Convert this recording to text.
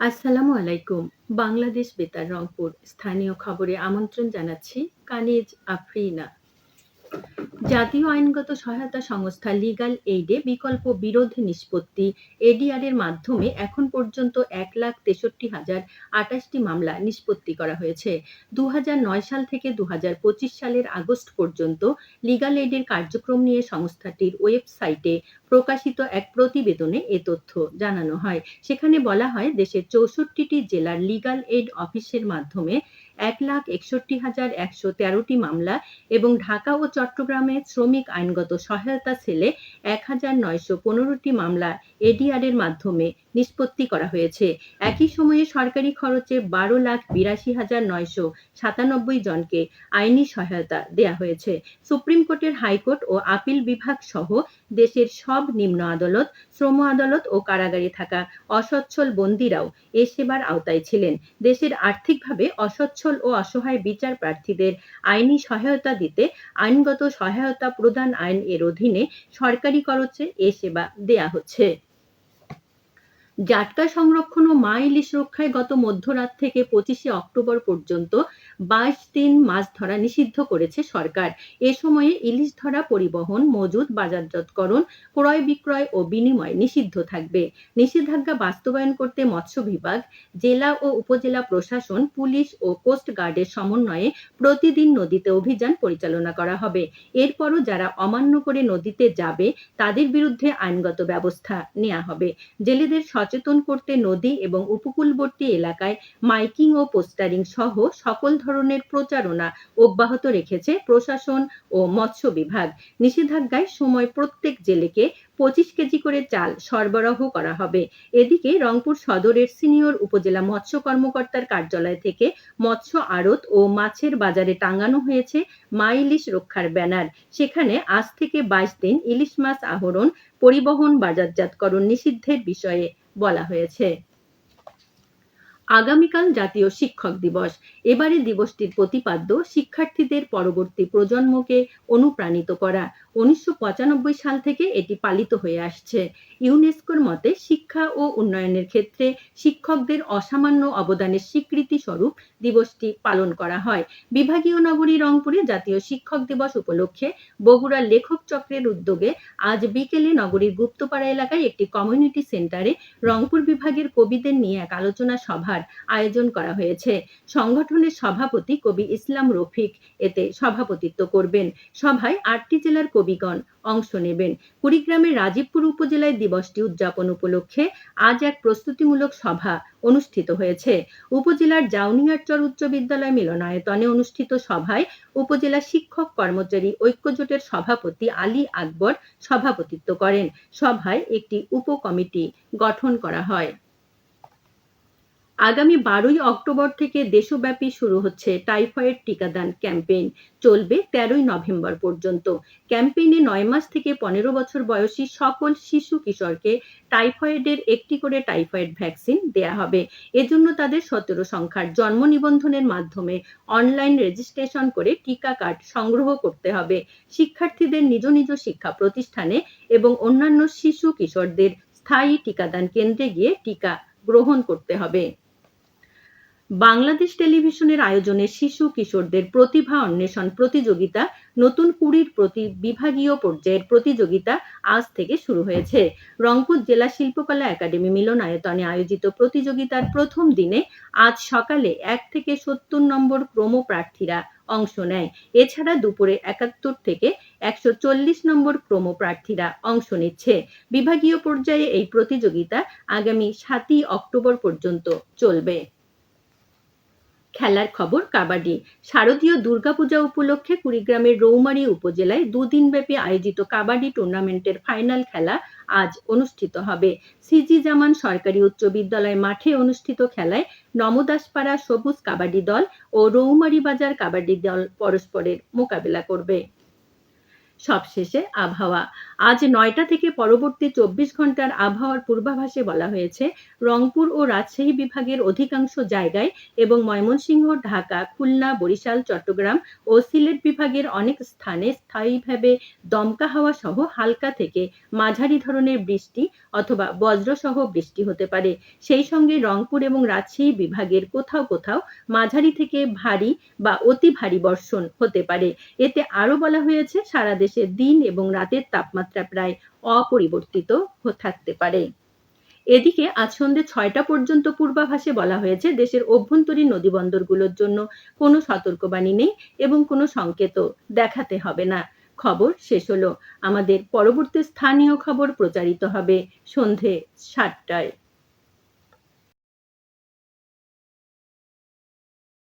আসসালামু আলাইকুম। বাংলাদেশ বেতার রংপুর স্থানীয় খবরে আমন্ত্রণ জানাচ্ছি কানিজ আফরিনা। জাতীয় আইনগত সহায়তা সংস্থা লিগ্যাল এইডে বিকল্প বিরোধ নিষ্পত্তি এডিআর এর মাধ্যমে এখন পর্যন্ত এক লাখ তেষট্টি হাজার আটাশটি মামলা নিষ্পত্তি করা হয়েছে। দু সাল থেকে দু সালের আগস্ট পর্যন্ত লিগ্যাল এইডের কার্যক্রম নিয়ে সংস্থাটির ওয়েবসাইটে প্রকাশিত এক প্রতিবেদনে এ তথ্য জানানো হয়। সেখানে বলা হয়, দেশের চৌষট্টিটি জেলার লিগাল এইড অফিসের মাধ্যমে এক লাখ একষট্টি হাজার একশো তেরোটি মামলা এবং ঢাকা ও চট্টগ্রামে শ্রমিক আইনগত সহায়তা সেলে এক হাজার নয়শো পনেরোটি মামলা এডিআর এর মাধ্যমে নিষ্পত্তি করা হয়েছে। একই সময়ে সরকারি খরচে বারো লাখ বিরাশি হাজার নয়শো সাতানব্বই জনকে আইনি সহায়তা দেয়া হয়েছে। সুপ্রিম কোর্টের হাইকোর্ট ও আপিল বিভাগ সহ দেশের সব নিম্ন আদালত, শ্রম আদালত ও কারাগারে থাকা অসচ্ছল বন্দীরাও এ সেবার আওতায় ছিলেন। দেশের আর্থিকভাবে অসচ্ছল ও অসহায় বিচার প্রার্থীদের আইনি সহায়তা দিতে আইনগত সহায়তা প্রদান আইন এর অধীনে সরকারি খরচে এ সেবা দেয়া হচ্ছে। জাটকা সংরক্ষণ ও মা ইলিশ রক্ষায় গত মধ্যরাত থেকে পঁচিশে অক্টোবর পর্যন্ত বাইশ দিন মাছ ধরা নিষিদ্ধ করেছে সরকার। এ সময়ে ইলিশ ধরা পরিবহন মজুদ বাজারজাতকরণ, ক্রয় বিক্রয় ও বিনিময় নিষিদ্ধ থাকবে। নিষেধাজ্ঞা বাস্তবায়ন করতে মৎস্য বিভাগ, জেলা ও উপজেলা প্রশাসন, পুলিশ ও কোস্ট গার্ডের সমন্বয়ে প্রতিদিন নদীতে অভিযান পরিচালনা করা হবে। এরপরও যারা অমান্য করে নদীতে যাবে, তাদের বিরুদ্ধে আইনগত ব্যবস্থা নেওয়া হবে। জেলেদের করতে নদী এবং উপকূলবর্তী এলাকায় মাইকিং ও পোস্টারিং সহ সকল ধরনের প্রচারণা অব্যাহত রেখেছে প্রশাসন ও মৎস্য বিভাগ। নিষেধাজ্ঞায় সময় প্রত্যেক জেলেকে পঁচিশ কেজি করে চাল সরবরাহ করা হবে। এদিকে রংপুর সদরের সিনিয়র উপজেলা মৎস্য কর্মকর্তার কার্যালয় থেকে মৎস্য আড়ত ও মাছের বাজারে টাঙানো হয়েছে মা ইলিশ রক্ষার ব্যানার। সেখানে আজ থেকে বাইশ দিন ইলিশ মাছ আহরণ, পরিবহন, বাজারজাতকরণ নিষিদ্ধের বিষয়ে বলা হয়েছে। আগামীকাল জাতীয় শিক্ষক দিবস। এবারে দিবসটির প্রতিপাদ্য শিক্ষার্থীদের পরবর্তী প্রজন্মকে অনুপ্রাণিত করা। উনিশশো পঁচানব্বই সাল থেকে এটি পালিত হয়ে আসছে। ইউনেস্কোর মতে শিক্ষা ও উন্নয়নের ক্ষেত্রে শিক্ষকদের অসামান্য অবদানের স্বীকৃতি স্বরূপ দিবসটি পালন করা হয়। বিভাগীয় নগরী রংপুরে জাতীয় শিক্ষক দিবস উপলক্ষে বগুড়া লেখক চক্রের উদ্যোগে আজ বিকেলে নগরীর গুপ্তপাড়া এলাকায় একটি কমিউনিটি সেন্টারে রংপুর বিভাগের কবিদের নিয়ে এক আলোচনা সভার আয়োজন করা হয়েছে। সংগঠনের সভাপতি কবি ইসলাম রফিক এতে সভাপতিত্ব করবেন। সভায় আটটি জেলার কবিগণ অংশ নেবেন। কুড়িগ্রামের রাজীবপুর উপজেলায় দিবসটি উদযাপন উপলক্ষে আজ এক প্রস্তুতিমূলক সভা অনুষ্ঠিত হয়েছে। উপজেলার জাউনিয়ারচর উচ্চ বিদ্যালয় মিলনায়তনে অনুষ্ঠিত সভায় উপজেলা শিক্ষক কর্মচারী ঐক্যজোটের সভাপতি আলী আকবর সভাপতিত্ব করেন। সভায় একটি উপকমিটি গঠন করা হয়। আগামী বারোই অক্টোবর থেকে দেশব্যাপী শুরু হচ্ছে টাইফয়েড টিকাদান ক্যাম্পেইন। চলবে তেরোই নভেম্বর পর্যন্ত। ক্যাম্পেইনে নয় মাস থেকে পনেরো বছর বয়সী সকল শিশু কিশোরকে টাইফয়েডের একটি করে টাইফয়েড ভ্যাকসিন দেয়া হবে। এজন্য তাদের সতেরো সংখ্যার জন্ম নিবন্ধনের মাধ্যমে অনলাইন রেজিস্ট্রেশন করে টিকা কার্ড সংগ্রহ করতে হবে। শিক্ষার্থীদের নিজ নিজ শিক্ষা প্রতিষ্ঠানে এবং অন্যান্য শিশু কিশোরদের স্থায়ী টিকাদান কেন্দ্রে গিয়ে টিকা গ্রহণ করতে হবে। বাংলাদেশ টেলিভিশনের আয়োজনে শিশু কিশোরদের প্রতিভা অন্বেষণ প্রতিযোগিতা, নতুন কুড়ির প্রতি বিভাগীয় পর্যায়ের প্রতিযোগিতা আজ থেকে শুরু হয়েছে। রংপুর জেলা শিল্পকলা একাডেমি মিলনায়তনে আয়োজিত প্রতিযোগিতার প্রথম দিনে আজ সকালে এক থেকে সত্তর নম্বর ক্রম প্রার্থীরা অংশ নেয়। এছাড়া দুপুরে একাত্তর থেকে একশো চল্লিশ নম্বর ক্রম প্রার্থীরা অংশ নিচ্ছে। বিভাগীয় পর্যায়ে এই প্রতিযোগিতা আগামী সাতই অক্টোবর পর্যন্ত চলবে। খেলার খবর, কাবাডি। শারদীয় দুর্গাপূজা উপলক্ষে কুড়িগ্রামের রৌমারী উপজেলায় দুদিনব্যাপী আয়োজিত কাবাডি টুর্নামেন্টের ফাইনাল খেলা আজ অনুষ্ঠিত হবে। সিজি জামান সরকারি উচ্চ বিদ্যালয় মাঠে অনুষ্ঠিত খেলায় নমদাসপাড়া সবুজ কাবাডি দল ও রৌমারী বাজার কাবাডি দল পরস্পরের মোকাবেলা করবে। সবশেষে আবহাওয়া। আজ নয়টা থেকে পরবর্তী চব্বিশ ঘণ্টার আবহাওয়ার পূর্বাভাসে বলা হয়েছে, রংপুর ও রাজশাহী বিভাগের অধিকাংশ জায়গায় এবং ময়মনসিংহ, ঢাকা, খুলনা, বরিশাল, চট্টগ্রাম ও সিলেট বিভাগের অনেক স্থানে স্থায়ীভাবে দমকা হাওয়া সহ হালকা থেকে মাঝারি ধরনের বৃষ্টি অথবা বজ্রসহ বৃষ্টি হতে পারে। সেই সঙ্গে রংপুর এবং রাজশাহী বিভাগের কোথাও কোথাও মাঝারি থেকে ভারী বা অতি ভারী বর্ষণ হতে পারে। এতে আরও বলা হয়েছে, সারা দেশে দিন এবং রাতের তাপমাত্রা প্রায় অপরিবর্তিত থাকতে পারে। এদিকে আজ সন্ধ্যে ছয়টা পর্যন্ত পূর্বাভাসে বলা হয়েছে, দেশের অভ্যন্তরীণ নদীবন্দরগুলোর জন্য কোনো সতর্কবাণী নেই এবং কোনো সংকেতও দেখাতে হবে না। খবর শেষ হলো। আমাদের পরবর্তী স্থানীয় খবর প্রচারিত হবে সন্ধে সাতটায়।